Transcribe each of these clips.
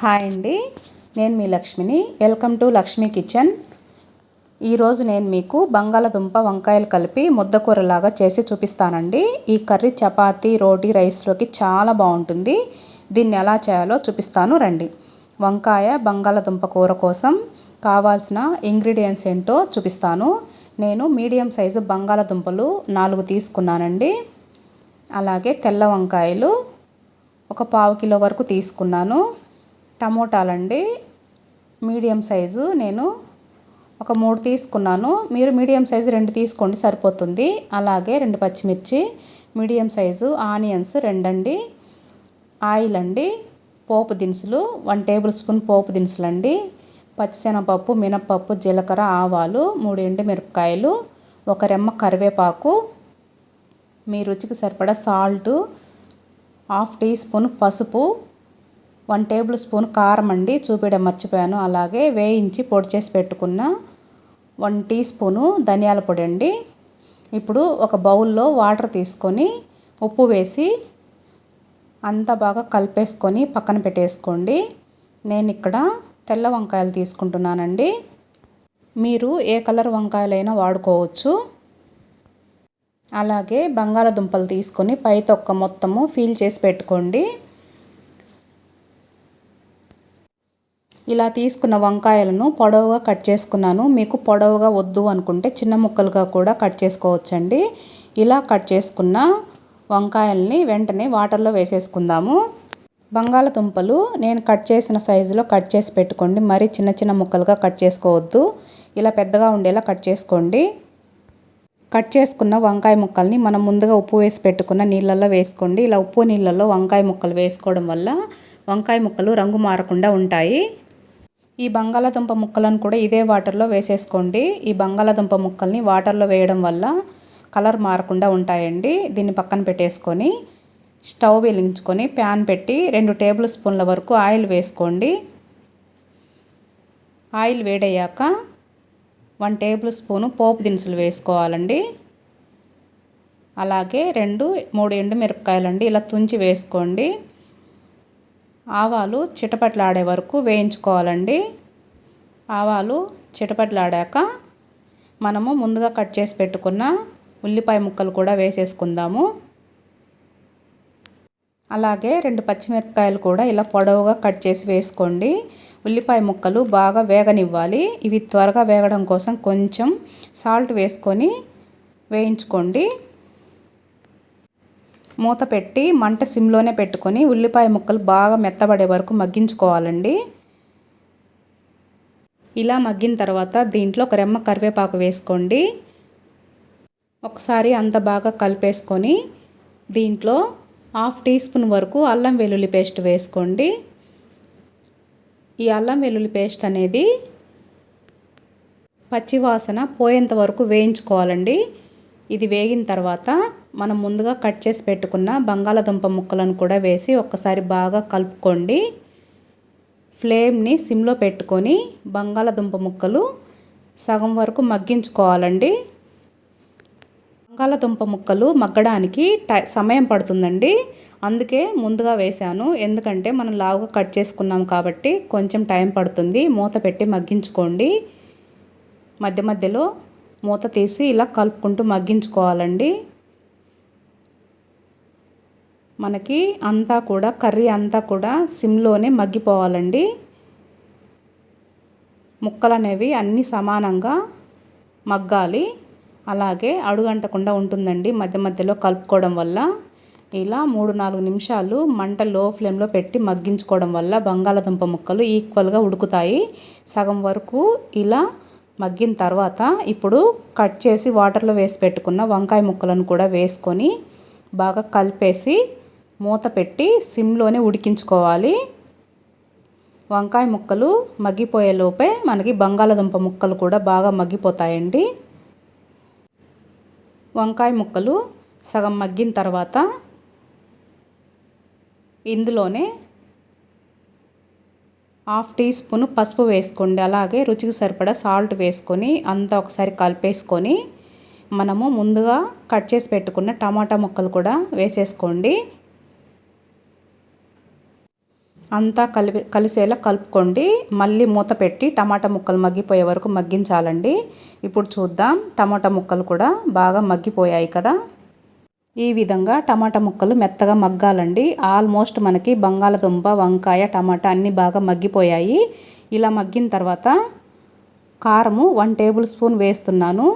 Hi అండి. నేను మీ లక్ష్మిని. Welcome to Lakshmi kitchen. ఈరోజు నేను మీకు బంగాళదుంప వంకాయలు కలిపి ముద్దకూరలాగా చేసి చూపిస్తానండి. ఈ కర్రీ చపాతీ రోటీ రైస్లోకి చాలా బాగుంటుంది. దీన్ని ఎలా చేయాలో చూపిస్తాను రండి. వంకాయ బంగాళదుంప కూర కోసం కావాల్సిన ఇంగ్రీడియంట్స్ ఏంటో చూపిస్తాను. నేను మీడియం సైజు బంగాళదుంపలు నాలుగు తీసుకున్నానండి. అలాగే తెల్ల వంకాయలు ఒక పావు కిలో వరకు తీసుకున్నాను. టమోటాలండి. మీడియం సైజు నేను ఒక మూడు తీసుకున్నాను. మీరు మీడియం సైజు రెండు తీసుకోండి సరిపోతుంది. అలాగే రెండు పచ్చిమిర్చి మీడియం సైజు ఆనియన్స్ రెండండి. ఆయిల్ అండి పోపు దినుసులు వన్ టేబుల్ స్పూన్ పోపు దినుసులు అండి పచ్చిశనగపప్పు మినప్పప్పు జీలకర్ర ఆవాలు మూడు మిరపకాయలు ఒక రెమ్మ కరివేపాకు మీ రుచికి సరిపడా సాల్టు హాఫ్ టీ స్పూన్ పసుపు వన్ టేబుల్ స్పూన్ కారం అండి చూపించడం మర్చిపోయాను. అలాగే వేయించి పొడి చేసి పెట్టుకున్న వన్ టీ స్పూను ధనియాల పొడి అండి. ఇప్పుడు ఒక బౌల్లో వాటర్ తీసుకొని ఉప్పు వేసి అంతా బాగా కలిపేసుకొని పక్కన పెట్టేసుకోండి. నేను ఇక్కడ తెల్ల వంకాయలు తీసుకుంటున్నానండి. మీరు ఏ కలర్ వంకాయలైనా వాడుకోవచ్చు. అలాగే బంగాళదుంపలు తీసుకొని పై తొక్క మొత్తము ఫీల్ చేసి పెట్టుకోండి. ఇలా తీసుకున్న వంకాయలను పొడవుగా కట్ చేసుకున్నాను. మీకు పొడవుగా వద్దు అనుకుంటే చిన్న ముక్కలుగా కూడా కట్ చేసుకోవచ్చండి. ఇలా కట్ చేసుకున్న వంకాయల్ని వెంటనే వాటర్లో వేసేసుకుందాము. బంగాళదుంపలు నేను కట్ చేసిన సైజులో కట్ చేసి పెట్టుకోండి. మరీ చిన్న చిన్న ముక్కలుగా కట్ చేసుకోవద్దు. ఇలా పెద్దగా ఉండేలా కట్ చేసుకోండి. కట్ చేసుకున్న వంకాయ ముక్కల్ని మనం ముందుగా ఉప్పు వేసి పెట్టుకున్న నీళ్ళల్లో వేసుకోండి. ఇలా ఉప్పు నీళ్ళల్లో వంకాయ ముక్కలు వేసుకోవడం వల్ల వంకాయ ముక్కలు రంగు మారకుండా ఉంటాయి. ఈ బంగాళాదుంప ముక్కలను కూడా ఇదే వాటర్లో వేసేసుకోండి. ఈ బంగాళదుంప ముక్కల్ని వాటర్లో వేయడం వల్ల కలర్ మారకుండా ఉంటాయండి. దీన్ని పక్కన పెట్టేసుకొని స్టవ్ వెలిగించుకొని ప్యాన్ పెట్టి రెండు టేబుల్ స్పూన్ల వరకు ఆయిల్ వేసుకోండి. ఆయిల్ వేడయ్యాక వన్ టేబుల్ స్పూను పోపు దినుసులు వేసుకోవాలండి. అలాగే రెండు మూడు ఎండు మిరపకాయలండి ఇలా తుంచి వేసుకోండి. ఆవాలు చిటపట్లాడే వరకు వేయించుకోవాలండి. ఆవాలు చిటపట్లాడాక మనము ముందుగా కట్ చేసి పెట్టుకున్న ఉల్లిపాయ ముక్కలు కూడా వేసేసుకుందాము. అలాగే రెండు పచ్చిమిరపకాయలు కూడా ఇలా పొడవుగా కట్ చేసి వేసుకోండి. ఉల్లిపాయ ముక్కలు బాగా వేగనివ్వాలి. ఇవి త్వరగా వేగడం కోసం కొంచెం సాల్ట్ వేసుకొని వేయించుకోండి. మూత పెట్టి మంట సిమ్లోనే పెట్టుకొని ఉల్లిపాయ ముక్కలు బాగా మెత్తబడే వరకు మగ్గించుకోవాలండి. ఇలా మగ్గిన తర్వాత దీంట్లో ఒక రెమ్మ కరివేపాకు వేసుకోండి. ఒకసారి అంత బాగా కలిపేసుకొని దీంట్లో హాఫ్ టీ స్పూన్ వరకు అల్లం వెల్లుల్లి పేస్ట్ వేసుకోండి. ఈ అల్లం వెల్లుల్లి పేస్ట్ అనేది పచ్చివాసన పోయేంత వరకు వేయించుకోవాలండి. ఇది వేగిన తర్వాత మనం ముందుగా కట్ చేసి పెట్టుకున్న బంగాళదుంప ముక్కలను కూడా వేసి ఒక్కసారి బాగా కలుపుకోండి. ఫ్లేమ్ని సిమ్లో పెట్టుకొని బంగాళదుంప ముక్కలు సగం వరకు మగ్గించుకోవాలండి. బంగాళదుంప ముక్కలు మగ్గడానికి టై సమయం పడుతుందండి. అందుకే ముందుగా వేశాను. ఎందుకంటే మనం లావుగా కట్ చేసుకున్నాం కాబట్టి కొంచెం టైం పడుతుంది. మూత పెట్టి మగ్గించుకోండి. మధ్య మధ్యలో మూత తీసి ఇలా కలుపుకుంటూ మగ్గించుకోవాలండి. మనకి అంతా కూడా కర్రీ అంతా కూడా సిమ్లోనే మగ్గిపోవాలండి. ముక్కలు అనేవి అన్నీ సమానంగా మగ్గాలి. అలాగే అడుగంటకుండా ఉంటుందండి మధ్య మధ్యలో కలుపుకోవడం వల్ల. ఇలా మూడు నాలుగు నిమిషాలు మంట లో ఫ్లేమ్లో పెట్టి మగ్గించుకోవడం వల్ల బంగాళదుంప ముక్కలు ఈక్వల్గా ఉడుకుతాయి. సగం వరకు ఇలా మగ్గిన తర్వాత ఇప్పుడు కట్ చేసి వాటర్లో వేసి పెట్టుకున్న వంకాయ ముక్కలను కూడా వేసుకొని బాగా కలిపేసి మూత పెట్టి సిమ్లోనే ఉడికించుకోవాలి. వంకాయ ముక్కలు మగ్గిపోయేలోపే మనకి బంగాళదుంప ముక్కలు కూడా బాగా మగ్గిపోతాయండి. వంకాయ ముక్కలు సగం మగ్గిన తర్వాత ఇందులోనే హాఫ్ టీ స్పూన్ పసుపు వేసుకోండి. అలాగే రుచికి సరిపడా సాల్ట్ వేసుకొని అంతా ఒకసారి కలిపేసుకొని మనము ముందుగా కట్ చేసి పెట్టుకున్న టమాటా ముక్కలు కూడా వేసేసుకోండి. అంతా కలిపి కలిసేలా కలుపుకోండి. మళ్ళీ మూత పెట్టి టమాటా ముక్కలు మగ్గిపోయే వరకు మగ్గించాలండి. ఇప్పుడు చూద్దాం టమాటా ముక్కలు కూడా బాగా మగ్గిపోయాయి కదా. ఈ విధంగా టమాటా ముక్కలు మెత్తగా మగ్గాలండి. ఆల్మోస్ట్ మనకి బంగాళదుంప వంకాయ టమాటా అన్నీ బాగా మగ్గిపోయాయి. ఇలా మగ్గిన తర్వాత కారము వన్ టేబుల్ స్పూన్ వేస్తున్నాను.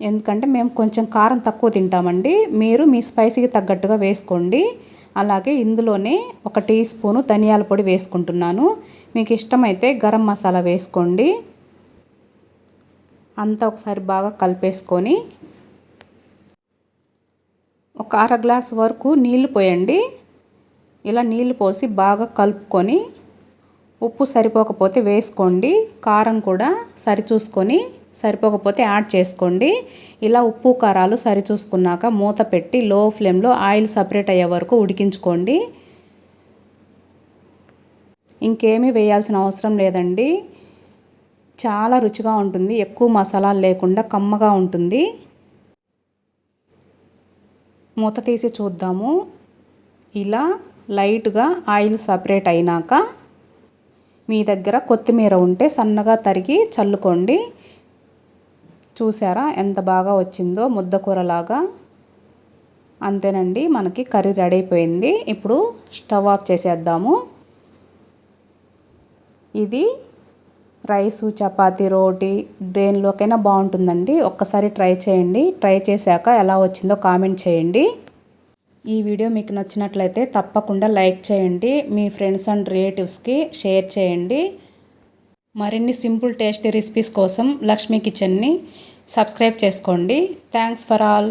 ఎందుకంటే మేము కొంచెం కారం తక్కువ తింటామండి. మీరు మీ స్పైసీకి తగ్గట్టుగా వేసుకోండి. అలాగే ఇందులోనే ఒక టీ స్పూను ధనియాల పొడి వేసుకుంటున్నాను. మీకు ఇష్టమైతే గరం మసాలా వేసుకోండి. అంతా ఒకసారి బాగా కలిపేసుకొని ఒక అర గ్లాస్ వరకు నీళ్ళు పోయండి. ఇలా నీళ్ళు పోసి బాగా కలుపుకొని ఉప్పు సరిపోకపోతే వేసుకోండి. కారం కూడా సరిచూసుకొని సరిపోకపోతే యాడ్ చేసుకోండి. ఇలా ఉప్పు కారాలు సరిచూసుకున్నాక మూత పెట్టి లో ఫ్లేమ్లో ఆయిల్ సపరేట్ అయ్యే వరకు ఉడికించుకోండి. ఇంకేమీ వేయాల్సిన అవసరం లేదండి. చాలా రుచిగా ఉంటుంది. ఎక్కువ మసాలాలు లేకుండా కమ్మగా ఉంటుంది. మూత తీసి చూద్దాము. ఇలా లైట్గా ఆయిల్ సపరేట్ అయినాక మీ దగ్గర కొత్తిమీర ఉంటే సన్నగా తరిగి చల్లుకోండి. చూసారా? ఎంత బాగా వచ్చిందో ముద్దకూరలాగా అంతేనండి మనకి కర్రీ రెడీ అయిపోయింది. ఇప్పుడు స్టవ్ ఆఫ్ చేసేద్దాము. ఇది రైసు చపాతి రోటీ దేనిలోకైనా బాగుంటుందండి. ఒక్కసారి ట్రై చేయండి. ట్రై చేశాక ఎలా వచ్చిందో కామెంట్ చేయండి. ఈ వీడియో మీకు నచ్చినట్లయితే తప్పకుండా లైక్ చేయండి. మీ ఫ్రెండ్స్ అండ్ రిలేటివ్స్కి షేర్ చేయండి. మరిన్ని సింపుల్ టేస్టీ రెసిపీస్ కోసం లక్ష్మీ కిచెన్ని సబ్స్క్రైబ్ చేసుకోండి. Thanks for all.